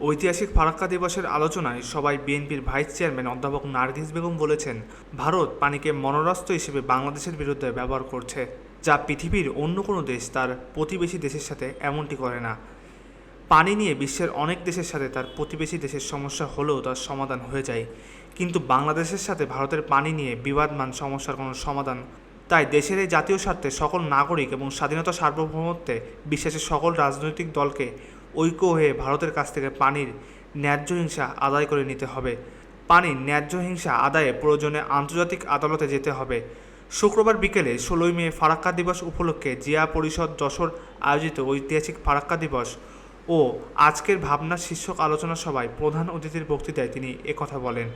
ঐতিহাসিক ফারাক্কা দিবসের আলোচনায় সবাই বিএনপির ভাইস চেয়ারম্যান অধ্যাপক নার্গিস বেগম বলেছেন, ভারত পানিকে মনোরাস্ত্র হিসেবে বাংলাদেশের বিরুদ্ধে ব্যবহার করছে, যা পৃথিবীর অন্য কোনো দেশ তার প্রতিবেশী দেশের সাথে এমনটি করে না। পানি নিয়ে বিশ্বের অনেক দেশের সাথে তার প্রতিবেশী দেশের সমস্যা হলেও তার সমাধান হয়ে যায়। কিন্তু বাংলাদেশের সাথে ভারতের পানি নিয়ে বিবাদমান সমস্যার কোনো সমাধান, তাই দেশের এই জাতীয় স্বার্থে সকল নাগরিক এবং স্বাধীনতা সার্বভৌমত্বে বিশ্বাসের সকল রাজনৈতিক দলকে ঐক্য হয়ে ভারতের কাছ থেকে পানির ন্যায্য হিংসা আদায় করে নিতে হবে। পানির ন্যায্য হিংসা আদায়ে প্রয়োজনে আন্তর্জাতিক আদালতে যেতে হবে। শুক্রবার বিকেলে ষোলোই মে ফারাক্কা দিবস উপলক্ষে জিয়া পরিষদ যশোর আয়োজিত ঐতিহাসিক ফারাক্কা দিবস ও আজকের ভাবনা শীর্ষক আলোচনা সভায় প্রধান অতিথির বক্তৃতায় তিনি একথা বলেন।